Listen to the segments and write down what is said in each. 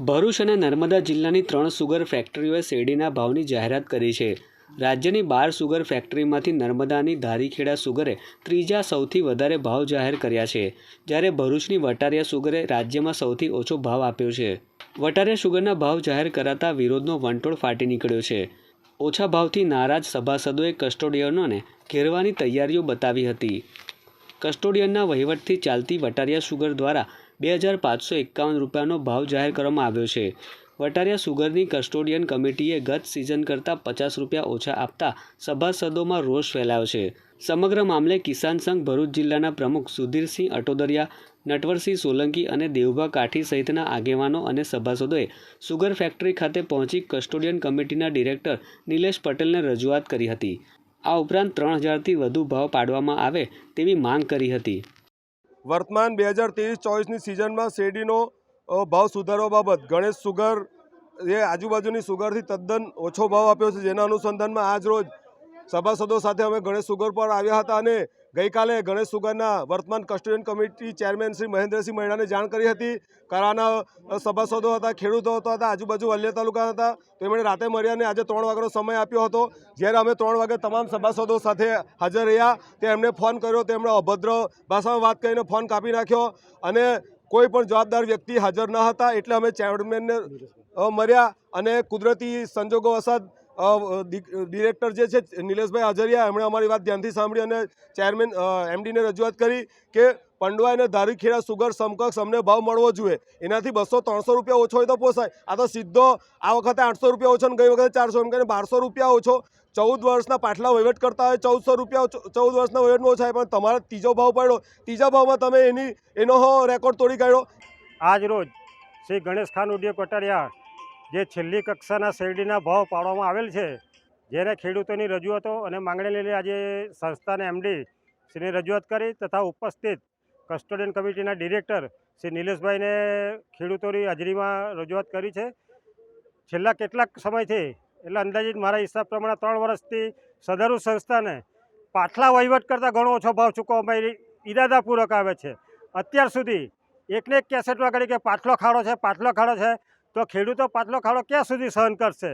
ભરૂચ અને નર્મદા જિલ્લાની ત્રણ સુગર ફેક્ટરીઓએ શેરડીના ભાવની જાહેરાત કરી છે. રાજ્યની બાર સુગર ફેક્ટરીમાંથી નર્મદાની ધારીખેડા સુગરે ત્રીજા સૌથી વધારે ભાવ જાહેર કર્યા છે, જ્યારે ભરૂચની વટારિયા સુગરે રાજ્યમાં સૌથી ઓછો ભાવ આપ્યો છે. વટારિયા સુગરના ભાવ જાહેર કરાતા વિરોધનો વંટોળ ફાટી નીકળ્યો છે. ઓછા ભાવથી નારાજ સભાસદોએ કસ્ટોડિયનોને ઘેરવાની તૈયારીઓ બતાવી હતી. કસ્ટોડિયનના વહીવટથી ચાલતી વટારિયા સુગર દ્વારા બે હજાર પાંચસો એકાવન રૂપિયાનો ભાવ જાહેર કરવામાં આવ્યો છે. વટારિયા સુગરની કસ્ટોડિયન કમિટીએ ગત સિઝન કરતાં પચાસ રૂપિયા ઓછા આપતા સભાસદોમાં રોષ ફેલાયો છે. સમગ્ર મામલે કિસાન સંઘ ભરૂચ જિલ્લાના પ્રમુખ સુધીરસિંહ અટોદરિયા, નટવરસિંહ સોલંકી અને દેવભા કાઠી સહિતના આગેવાનો અને સભાસદોએ સુગર ફેક્ટરી ખાતે પહોંચી કસ્ટોડિયન કમિટીના ડિરેક્ટર નિલેશ પટેલને રજૂઆત કરી હતી. આ ઉપરાંત ત્રણ હજારથી વધુ ભાવ પાડવામાં આવે તેવી માંગ કરી હતી. વર્તમાન બે હજાર ત્રેવીસ ચોવીસની સિઝનમાં શેરડીનો ભાવ સુધારવા બાબત ગણેશ સુગર એ આજુબાજુની સુગરથી તદ્દન ઓછો ભાવ આપ્યો છે, જેના અનુસંધાનમાં આજ રોજ સભાસદો સાથે અમે ગણેશ સુગર પર આવ્યા હતા અને ગઈકાલે ગણેશ સુગરના વર્તમાન custodian committee chairman Shri Mahendrasinh મહિડાને જાણ કરી હતી. કરાના સભાસદો હતા, ખેડૂતો હતા, આજુબાજુ વલિયા તાલુકા હતા. તો એમણે રાતે મર્યાને આજે ત્રણ વાગ્યાનો સમય આપ્યો હતો. જ્યારે અમે ત્રણ વાગે તમામ સભાસદો સાથે હાજર રહ્યા તે એમણે ફોન કર્યો તેમણે અભદ્ર ભાષામાં વાત કરીને ફોન કાપી નાખ્યો અને કોઈ પણ જવાબદાર વ્યક્તિ હાજર ન હતા. એટલે અમે ચેરમેનને મર્યા અને કુદરતી સંજોગો ડિ- ડિરેક્ટર જે છે, નિલેશભાઈ હાજરિયા, એમણે અમારી વાત ધ્યાનથી સાંભળી અને ચેરમેન એમડીને રજૂઆત કરી કે પંડવા અને ધારીખેડા સુગર સમકક્ષ અમને ભાવ મળવો જોઈએ. એનાથી બસો ત્રણસો રૂપિયા ઓછો હોય તો પોસાય. આ તો સીધો આ વખતે આઠસો રૂપિયા ઓછો ને ગઈ વખતે ચારસો એમ કરીને બારસો રૂપિયા ઓછો. ચૌદ વર્ષના પાટલા વહીવટ કરતા હોય ચૌદસો રૂપિયા ચૌદ વર્ષના વહીવટમાં ઓછા પણ તમારે ત્રીજો ભાવ પડ્યો. ત્રીજા ભાવમાં તમે એની, એનો રેકોર્ડ તોડી કાઢ્યો. આજ રોજ શ્રી ગણેશ ખાન ઉડીયો કટારિયા જે છેલ્લી કક્ષાના શેરડીના ભાવ પાડવામાં આવેલ છે, જેને ખેડૂતોની રજૂઆતો અને માંગણી લઈને આજે સંસ્થાના એમડી શ્રીને રજૂઆત કરી તથા ઉપસ્થિત કસ્ટોડિયન કમિટીના ડિરેક્ટર શ્રી નિલેશભાઈને ખેડૂતોની હાજરીમાં રજૂઆત કરી છે. છેલ્લા કેટલાક સમયથી, એટલે અંદાજિત મારા હિસાબ પ્રમાણે ત્રણ વર્ષથી સદરુ સંસ્થાને પાછલા વહીવટ કરતાં ઘણો ઓછો ભાવ ચૂકવવામાં ઈરાદાપૂર્વક આવે છે. અત્યાર સુધી એકને એક કેસેટ વગાડી કે પાછલો ખાડો છે, પાછલો ખાડો છે તો ખેડૂતો પાછલો ખાડો ક્યાં સુધી સહન કરશે?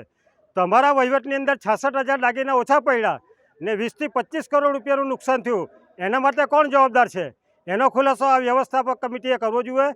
તમારા વહીવટની અંદર છાસઠ હજાર દાગીના ઓછા પડ્યા ને વીસથી પચીસ કરોડ રૂપિયાનું નુકસાન થયું. એના માટે કોણ જવાબદાર છે? એનો ખુલાસો આ વ્યવસ્થાપક કમિટીએ કરવો જોઈએ.